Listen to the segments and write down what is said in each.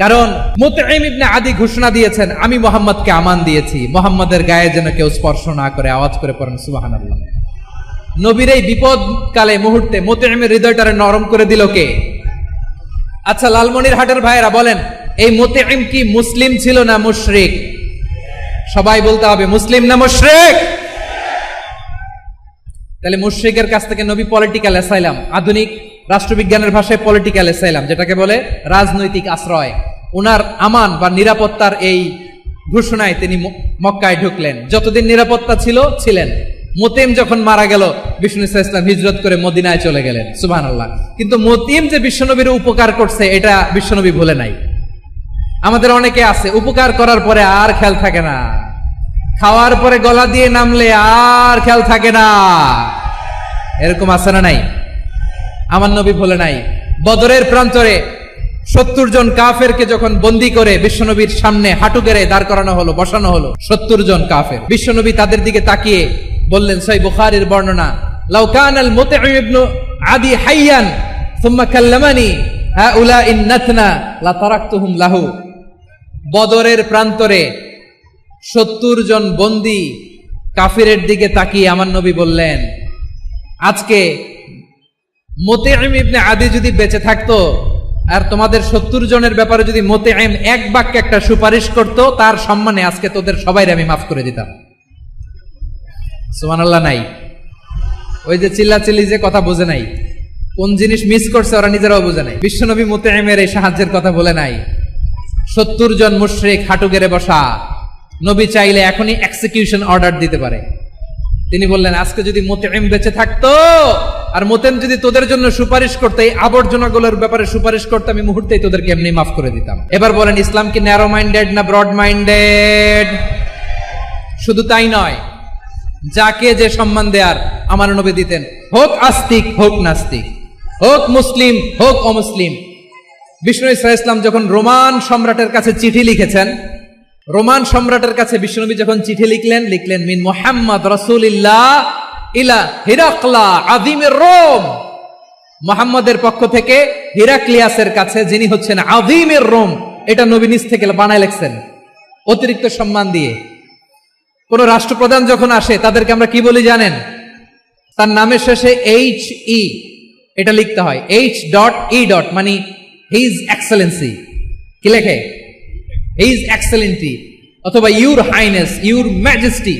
কারণ মুতঈম ইবনে আদি ঘোষণা দিয়েছেন, আমি মোহাম্মদকে আমান দিয়েছি। মোহাম্মদের গায়ে যেন কেউ স্পর্শ না করে, আওয়াজ করে পড়েন, সুবহানাল্লাহ। নবীর এই বিপদ কালে মুহূর্তে মোতঈমের হৃদয়টারে নরম করে দিল কে? আচ্ছা লালমনির হাটের ভাইয়েরা বলেন, এই মোতঈম কি মুসলিম ছিল না মুশরিক? সবাই বলতে হবে, মুসলিম না মুশরিক? তাহলে মুশ্রিকের কাছ থেকে নবী পলিটিক্যাল অ্যাসাইলাম আধুনিক রাষ্ট্রবিজ্ঞানের ভাষায় পলিটিক্যাল অ্যাসাইলাম যেটাকে বলে রাজনৈতিক আশ্রয়। উনার আমান বা নিরাপত্তার এই ঘোষণায় তিনি মক্কায় ঢুকলেন। যতদিন নিরাপত্তা ছিল, ছিলেন। মোতেম যখন মারা গেল, বিষ্ণু ইসা ইসলাম হিজরত করে মদিনায় চলে গেলেন সুবহান আল্লাহ কিন্তু মতিম যে বিশ্বনবীর উপকার করছে, এটা বিশ্বনবী ভুলে নাই। আমাদের অনেকে আছে, উপকার করার পরে আর খেয়াল থাকে না। খাওয়ার পরে গলা দিয়ে নামলে আর খেয়াল থাকে না। এরকম আছে না নাই? আমার নবী ভুলে নাই। বদরের প্রান্তরে সত্তর জন কাফেরকে যখন বন্দি করে বিশ্বনবীর সামনে হাঁটু গেড়ে দাঁড় করানো হলো, বসানো হলো, সত্তর জন কাফের। বিশ্বনবী তাদের দিকে তাকিয়ে বললেন সই বুখারীর বর্ণনা লাউকান আল ইবনু আদি হাইয়ান, সুম্মা কাল্লামানি ইন নাতনা লা তারাকতুহুম লাহু। বদরের প্রান্তরে সত্তর জন বন্দি কাফিরের দিকে তাকিয়ে আমার নবী বললেন, আজকে মোতেআম ইবনে আদি যদি বেঁচে থাকতো আর তোমাদের সত্তর জনের ব্যাপারে যদি মোতেআম এক বাক্যে একটা সুপারিশ করত, তার সম্মানে আজকে তোদের সবাই আমি মাফ করে দিতাম। সুবহানাল্লাহ, নাই। ওই যে চিল্লাচিল্লি যে কথা বোঝে নাই, কোন জিনিস মিস করছে ওরা নিজেরাও বোঝে নাই। বিশ্বনবী মোতেআমের এই সাহায্যের কথা বলে নাই। সত্তর জন মুশরিক হাঁটু গেড়ে বসা, নবী চাইলে এখনই এক্সিকিউশন অর্ডার দিতে পারে। তিনি বললেন, আজকে যদি মোতেম বেঁচে থাকতো আর মোতেম যদি তোদের জন্য সুপারিশ করতে, এই আবর্জনাগুলোর ব্যাপারে সুপারিশ করতে আমি মুহূর্তেই তোদেরকে এমনি মাফ করে দিতাম। এবার বলেন, ইসলাম কি ন্যারো মাইন্ডেড না ব্রড মাইন্ডেড শুধু তাই নয়, যাকে যে সম্মান দেয়ার, আমার নবী দিতেন, হোক আস্তিক, হোক নাস্তিক, হোক মুসলিম, হোক অমুসলিম। বিষ্ণু ইসা ইসলাম যখন রোমান সম্রাটের কাছে চিঠি লিখেছেন, রোমান সম্রাটের কাছে বিষ্ণুনবী যখন চিঠি লিখলেন লিখলেন, মিন মোহাম্মদ রসুলিল্লাহ ইলা হিরাকলা আদিমের রোম। মোহাম্মদের পক্ষ থেকে হিরাক্লিয়াসের কাছে যিনি হচ্ছেন আদিমের রোম, এটা নবী নিজ থেকে বানায় লেখছেন। অতিরিক্ত সম্মান দিয়ে। কোন রাষ্ট্রপ্রধান যখন আসে, তাদেরকে আমরা কি বলি জানেন? তার নামের শেষে এইচ ই এটা লিখতে হয়। এইচ ডট ই ডট মানে হিজ এক্সেলেন্সি কি লেখে? হিজ এক্সেলেন্টি অথবা ইউর হাইনেস ইউর ম্যাজেস্টি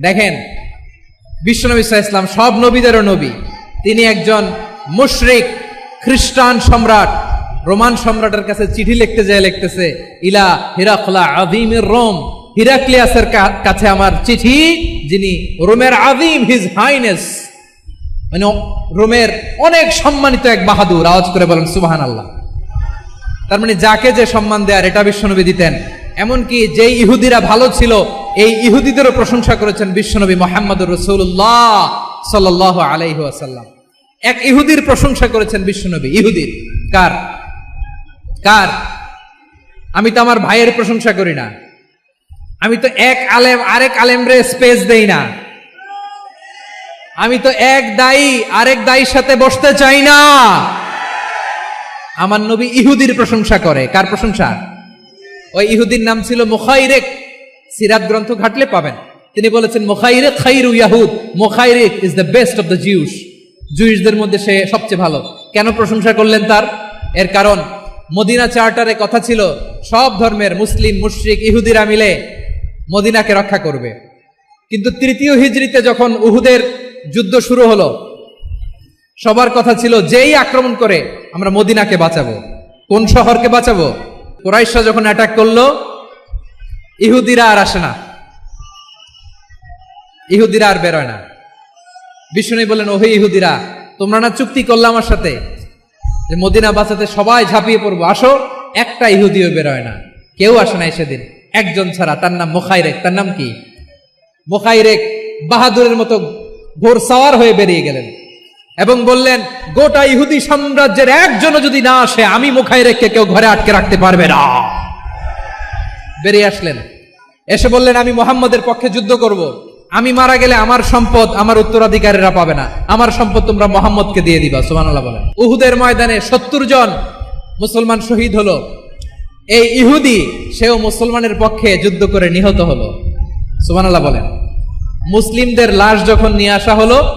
দেখেন বিশ্বনবী ইসলাম সব নবীদেরও নবী। তিনি একজন মুশরিক, খ্রিস্টান সম্রাট, রোমান সম্রাটের কাছে চিঠি লিখতে যায়, লিখতেছে, ইলা হিরাকলা আদিমের রোম, হিরাক্লিয়াসের কাছে আমার চিঠি, যিনি রোমের আদিম হিজ হাইনেস। মানে রোমের অনেক সম্মানিত এক বাহাদুর, আওয়াজ করে বলেন সুবাহান আল্লাহ তার মানে যাকে যে সম্মান দেয়ার এটা বিশ্বনবী দিতেন এমনকি যে ইহুদিরা ভালো ছিল, এই ইহুদিদেরও প্রশংসা করেছেন বিশ্বনবী মোহাম্মদুর রসুল্লাহ সাল্লাহ আলাইহি আসাল্লাম এক ইহুদির প্রশংসা করেছেন বিশ্বনবী, ইহুদির। কার? কার? আমি তো আমার ভাইয়ের প্রশংসা করি না। আমি তো এক আলেম, আরেক আলেমরে স্পেস দেই না। আমি তো এক দায়ী, আরেক দায়ীর সাথে বসতে চাই না। আমার নবী ইহুদির প্রশংসা করে। কার প্রশংসা? ওই ইহুদির নাম ছিল মুখাইরেক। সিরাত গ্রন্থ ঘাটলে পাবেন। তিনি বলেছেন, মুখাইরেক খাইরু ইয়াহুদ। Mukhayriq is the best of the Jews জুইসদের মধ্যে সে সবচেয়ে ভালো। কেন প্রশংসা করলেন তার? এর কারণ, মদিনা চার্টারে কথা ছিল, সব ধর্মের মুসলিম, মুশরিক, ইহুদিরা মিলে মদিনাকে রক্ষা করবে। কিন্তু তৃতীয় হিজড়িতে যখন উহুদের যুদ্ধ শুরু হলো, সবার কথা ছিল, যেই আক্রমণ করে আমরা মদিনাকে বাঁচাবো, কোন শহরকে বাঁচাবো? কোরাইশা যখন অ্যাটাক করল, ইহুদিরা আর আসে না। ইহুদিরা আর বেরোয় না। বিষ্ণু বললেন, ওহে ইহুদিরা, তোমরা না চুক্তি করলে আমার সাথে যে মদিনা বাঁচাতে সবাই ঝাঁপিয়ে পড়ব? আসো, একটা ইহুদিও বেরোয় না। কেউ আসে নাই সেদিন। একজন ছাড়া, তার নাম মোখাইরেক। তার নাম কি? মোখাইরেক বাহাদুরের মতো ঘোর সাওয়ার হয়ে বেরিয়ে গেলেন। এবং বললেন, গোটা ইহুদি সাম্রাজ্যের একজনও যদি না আসে, আমি মুখায় রেখে কেউ ঘরে আটকে রাখতে পারবে না। বেরিয়ে আসলেন। এসে বললেন, আমি মোহাম্মদের পক্ষে যুদ্ধ করব। আমি মারা গেলে আমার সম্পদ আমার উত্তরাধিকারীরা পাবে না। আমার সম্পদ তোমরা মোহাম্মদকে দিয়ে দিবা। সুবহানাল্লাহ বলেন। উহুদের ময়দানে সত্তর জন মুসলমান শহীদ হলো। এই ইহুদি, সেও মুসলমানের পক্ষে যুদ্ধ করে নিহত হলো। সুবহানাল্লাহ বলেন। মুসলিমদের লাশ যখন নিয়ে আসা হলো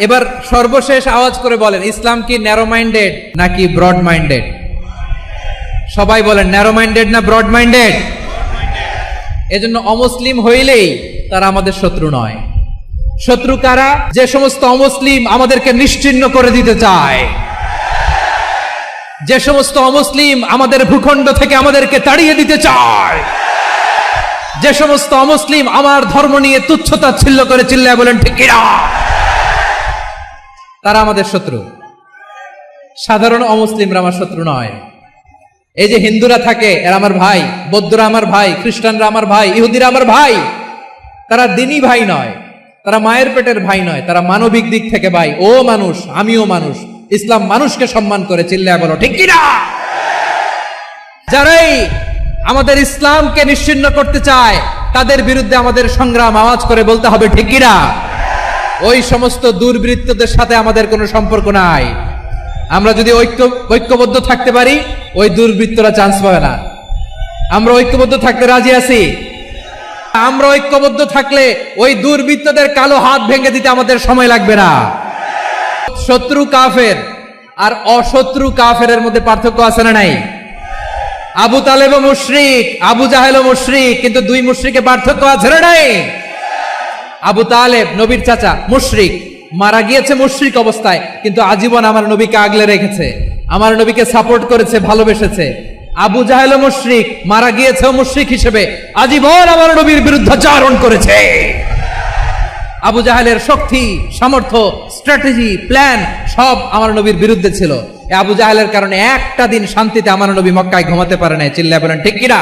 এবার সর্বশেষ আওয়াজ করে বলেন, ইসলাম কি ন্যারো মাইন্ডেড নাকি ব্রড মাইন্ডেড সবাই বলেন ন্যারো মাইন্ডেড না ব্রড মাইন্ডেড এজন্য অমুসলিম হইলেই তারা আমাদের শত্রু নয়। শত্রু কারা? যে সমস্ত অমুসলিম আমাদেরকে নিশ্চিহ্ন করে দিতে চায়। যে সমস্ত অমুসলিম আমাদের ভূখণ্ড থেকে আমাদেরকে তাড়িয়ে দিতে চায়। যে সমস্ত অমুসলিম আমার ধর্ম নিয়ে তুচ্ছতা ছিল্ল করে চিল্লায় বলেন, ঠিক কিনা? তারা আমাদের শত্রু। সাধারণ অমুসলিমরা আমার শত্রু নয়। এই যে হিন্দুরা থাকে, এরা আমার ভাই, বৌদ্ধরা আমার ভাই, খ্রিস্টানরা আমার ভাই, ইহুদিরা আমার ভাই, তারা দিনই ভাই নয়। তারা মায়ের পেটের ভাই নয়, তারা মানবিক দিক থেকে ভাই। ও মানুষ, আমিও মানুষ। ইসলাম মানুষকে সম্মান করে, চিল্লায় বলো, ঠিক কিনা যারাই আমাদের ইসলামকে নিশ্চিন্ন করতে চায়, তাদের বিরুদ্ধে আমাদের সংগ্রাম আওয়াজ করে বলতে হবে, ঠিক কিনা ওই সমস্ত দুর্বৃত্তদের সাথে আমাদের কোনো সম্পর্ক নাই। আমরা যদি ঐক্য, ঐক্যবদ্ধ থাকতে পারি, ওই দুর্বৃত্তরা চান্স পাবে না। আমরা ঐক্যবদ্ধ থাকতে রাজি আছি? আমরা ঐক্যবদ্ধ থাকলে ওই দুর্বৃত্তদের কালো হাত ভেঙে দিতে আমাদের সময় লাগবে না। শত্রু কাফের আর অশত্রু কাফের মধ্যে পার্থক্য আছে না নাই? আবু তালেব মুশরিক, আবু জাহেল মুশরিক, কিন্তু দুই মুশরিকে পার্থক্য আছে না নাই? আবু তালেব, নবীর চাচা, মুশরিক। মারা গিয়েছে মুশরিক অবস্থায়, কিন্তু আজীবন আমার নবীকে আগলে রেখেছে। আমার নবীকে সাপোর্ট করেছে, ভালোবেসেছে। আবু জাহেল মুশরিক, মারা গিয়েছে মুশরিক হিসেবে, আজীবন আমার নবীর বিরুদ্ধাচারণ করেছে। আবু জাহেলের শক্তি, সামর্থ্য স্ট্র্যাটেজি প্ল্যান সব আমার নবীর বিরুদ্ধে ছিল। আবু জাহেলের কারণে একটা দিন শান্তিতে আমার নবী মক্কায় ঘুমাতে পারে নাই। চিল্লা বলেন, ঠিক কিনা?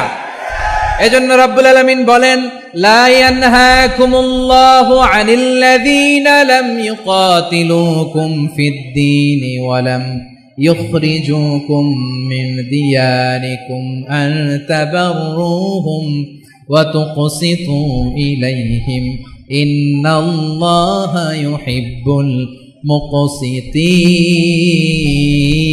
এজন্য রাব্বুল আলামিন বলেন লা ইয়ানহাকুমুল্লাহু আনিল্লাযীনা লাম ইউকাতিলুকুম ফিদ-দীনি ওয়া লাম يخرجوكم من دياركم أن تبروهم وتقسطوا إليهم إن الله يحب المقسطين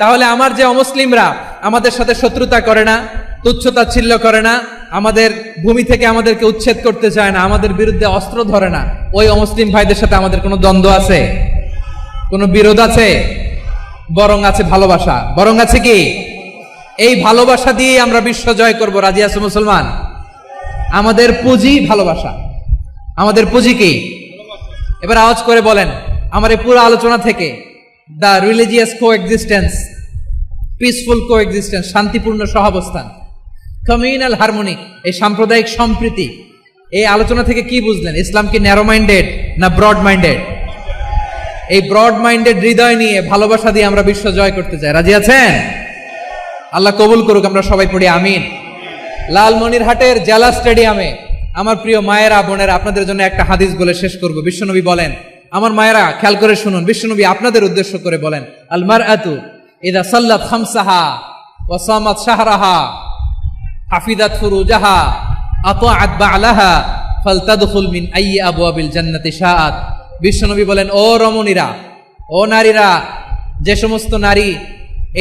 তাহলে আমার যে অমুসলিমরা আমাদের সাথে শত্রুতা করে না, তুচ্ছতা ছিল্ল করে না, আমাদের ভূমি থেকে আমাদেরকে উচ্ছেদ করতে চায় না, আমাদের বিরুদ্ধে অস্ত্র ধরে না, ওই অমুসলিম ভাইদের সাথে আমাদের কোনো দ্বন্দ্ব আছে? কোনো বিরোধ আছে? বরং আছে ভালোবাসা। বরং আছে কি? এই ভালোবাসা দিয়ে আমরা বিশ্ব জয় করব, রাজি আছে মুসলমান? আমাদের পুঁজি ভালোবাসা। আমাদের পুঁজি কি? এবার আওয়াজ করে বলেন, আমার এই পুরো আলোচনা থেকে the religious coexistence peaceful coexistence শান্তিপূর্ণ সহাবস্থান কমিউনাল হারমোনি এই সাম্প্রদায়িক সম্প্রীতি, এই আলোচনা থেকে কি বুঝলেন? ইসলাম কি ন্যারো মাইন্ডেড না ব্রড মাইন্ডেড এই ব্রড মাইন্ডেড হৃদয় নিয়ে, ভালোবাসা দিয়ে আমরা বিশ্ব জয় করতে চাই। রাজি আছেন? আল্লাহ কবুল করুক, আমরা সবাই পড়ি, আমিন। লালমনিরহাটের জেলা স্টেডিয়ামে, আমার প্রিয় মায়েরা, বোনেরা, আপনাদের জন্য একটা হাদিস বলে শেষ করব। বিশ্বনবী বলেন আমার মায়েরা খেয়াল করে শুনুন, বিশ্বনবী আপনাদের উদ্দেশ্য করে বলেন আলমার আতু ইদা সাল্লাত খামসাহা ওয়াসামাত শাহরাহা, হাফিদাত ফুরুজাহা, আতাআত বা'লাহা, ফালতাদখুল মিন আইয়ি আবওয়াবিল জান্নাতি শাআত। বিশ্বনবী বলেন, ও রমণীরা, ও নারীরা, যে সমস্ত নারী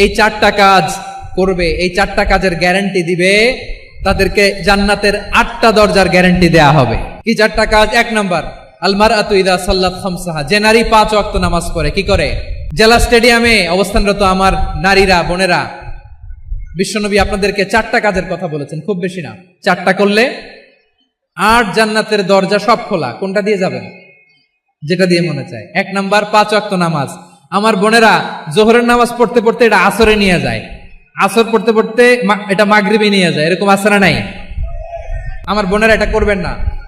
এই চারটা কাজ করবে, এই চারটা কাজের গ্যারান্টি দিবে, তাদেরকে জান্নাতের আটটা দরজার গ্যারান্টি দেয়া হবে। কি চারটা কাজ? এক নাম্বার আলমার আতু ইদা সাল্লাত খামসাহা। যে নারী পাঁচ ওয়াক্ত নামাজ পড়ে, কি করে? জেলা স্টেডিয়ামে অবস্থানরত আমার নারীরা, বোনেরা, বিশ্বনবী আপনাদেরকে চারটা কাজের কথা বলেছেন, খুব বেশি না। চারটা করলে আট জান্নাতের দরজা সব খোলা, কোনটা দিয়ে যাবেন? যেটা দিয়ে মনে চায়। এক নাম্বার, পাঁচ অক্ত নামাজ। আমার বোনেরা, জোহরের নামাজ পড়তে পড়তে এটা আসরে নিয়ে যায়। আসর পড়তে পড়তে এটা মাগরিবে নিয়ে যায়। এরকম আসরা নাই। আমার বোনেরা এটা করবেন না।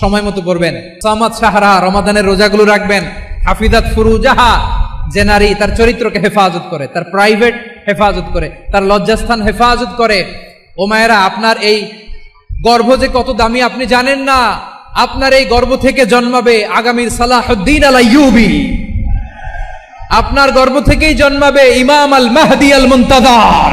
সময় মতো করবেন সামাত সাহারা রমাদানের রোজাগুলো রাখবেন। হাফিজাত ফুরুজাহা, যে নারী তার চরিত্রকে হেফাজত করে, তার প্রাইভেট হেফাজত করে, তার লজ্জাস্থান হেফাজত করে। ও মায়েরা, আপনার এই গর্ভ যে কত দামি আপনি জানেন না। আপনার এই গর্ভ থেকে জন্মাবে আগামীর সালাহুদ্দিন আল আইয়ুবি আপনার গর্ব থেকেই জন্মাবে ইমাম আল মাহদি আল মুনতাদার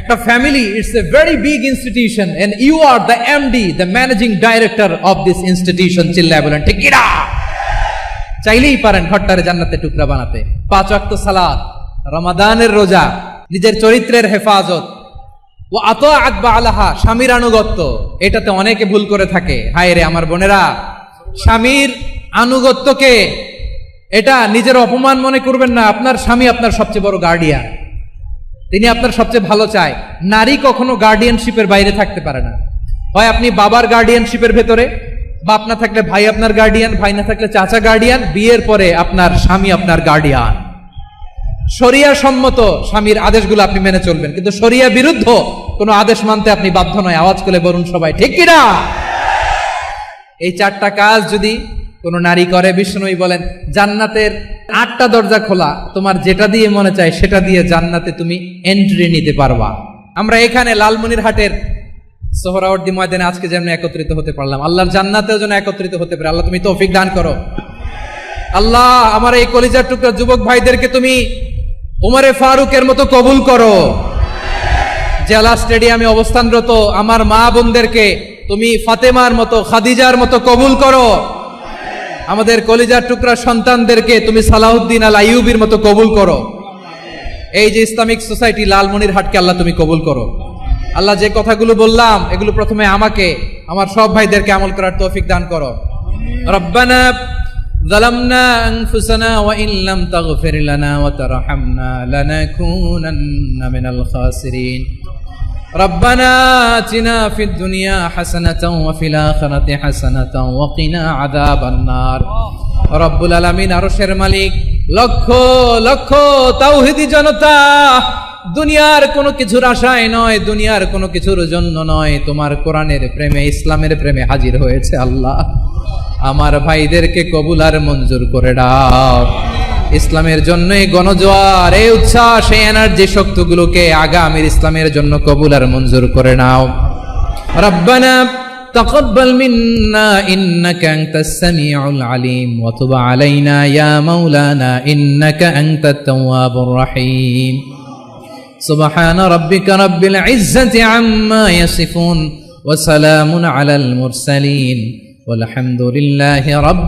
একটা family it's a very big institution and you are the MD the managing director of this institution চিল্লায় বলেন, ঠিক কিনা? চাইলেই পারেন ঘরটারে জান্নাতে টুকরা বানাতে। পাঁচ ওয়াক্ত সালাদ রমাদানের রোজা, নিজের চরিত্রের হেফাজত। ও আত আকবা আলাহা স্বামীর আনুগত্য, এটাতে অনেকে ভুল করে থাকে। হায় রে আমার বোনেরা, স্বামীর আনুগত্যকে, এটা নিজের অপমান মনে করবেন না, আপনার স্বামী আপনার সবচেয়ে বড় গার্ডিয়ান তিনি আপনার সবচেয়ে ভালো চায়। নারী কখনো গার্ডিয়ানশিপের বাইরে থাকতে পারে না। হয় আপনি বাবার গার্ডিয়ানশিপের ভেতরে, বাপ না থাকলে ভাই আপনার গার্ডিয়ান ভাই না থাকলে চাচা গার্ডিয়ান বিয়ের পরে আপনার স্বামী আপনার গার্ডিয়ান শরিয়া সম্মত স্বামীর আদেশগুলো আপনি মেনে চলবেন, কিন্তু শরিয়া বিরুদ্ধ কোনো আদেশ মানতে আপনি বাধ্য নয়। আওয়াজ করে বলুন সবাই, ঠিক কিনা? এই চারটা কাজ যদি কোনো নারী করে, বিষ্ণুই বলেন, জান্নাতের আটটা দরজা খোলা, তোমার যেটা দিয়ে মনে চায় সেটা দিয়ে জান্নাতে তুমি এন্ট্রি নিতে পারবা। আমরা এখানে লালমনির হাটের সোহরাওয়ার্দি ময়দানে আজকে যেমন একত্রিত হতে পারলাম, আল্লাহর জান্নাতেও যেন একত্রিত হতে পারে। আল্লাহ, তুমি তৌফিক দান করো। আল্লাহ, আমার এই কলিজার টুকরা যুবক ভাইদেরকে তুমি উমারে ফারুকের মতো কবুল করো। জেলা স্টেডিয়ামে অবস্থানরত আমার মা বোনদেরকে তুমি ফাতেমার মতো, খাদিজার মতো কবুল করো। আমাদের কলিজার টুকরা সন্তানদেরকে তুমি সালাউদ্দিন আল আইয়ুবির মতো কবুল করো এই যে ইসলামিক সোসাইটি লালমনির হাটকে আল্লাহ তুমি কবুল করো আল্লাহ যে কথাগুলো বললাম এগুলো প্রথমে আমাকে আমার সব ভাইদেরকে আমল করার তৌফিক দান করো রব্বানা ظلمنا أنفسنا وإن لم تغفر لنا وترحمنا لنكونن من الخاسرين ربنا آتنا في الدنيا حسنة وفي الآخرة حسنة وقنا عذاب النار রব্বুল আলামিন আরশের মালিক লক্ষ লক্ষ তাওহিদি জনতা দুনিয়ার কোনো কিছুর আশায় নয় দুনিয়ার কোনো কিছুর জন্য নয় তোমার কোরআনের প্রেমে ইসলামের প্রেমে হাজির হয়েছে আল্লাহ আমার ভাইদেরকে কবুল আর মঞ্জুর করে দাও ইসলামের জন্য এই গণজোয়ার এই উচ্ছ্বাস এই এনার্জি শক্তিগুলোকে আগামীর ইসলামের জন্য কবুল আর মঞ্জুর করে নাও ربنا تقبل منا إنك أنت السميع العليم وتب علينا يا مولانا إنك أنت التواب الرحيم سبحان ربك رب العزة عما يصفون وسلام على المرسلين والحمد لله رب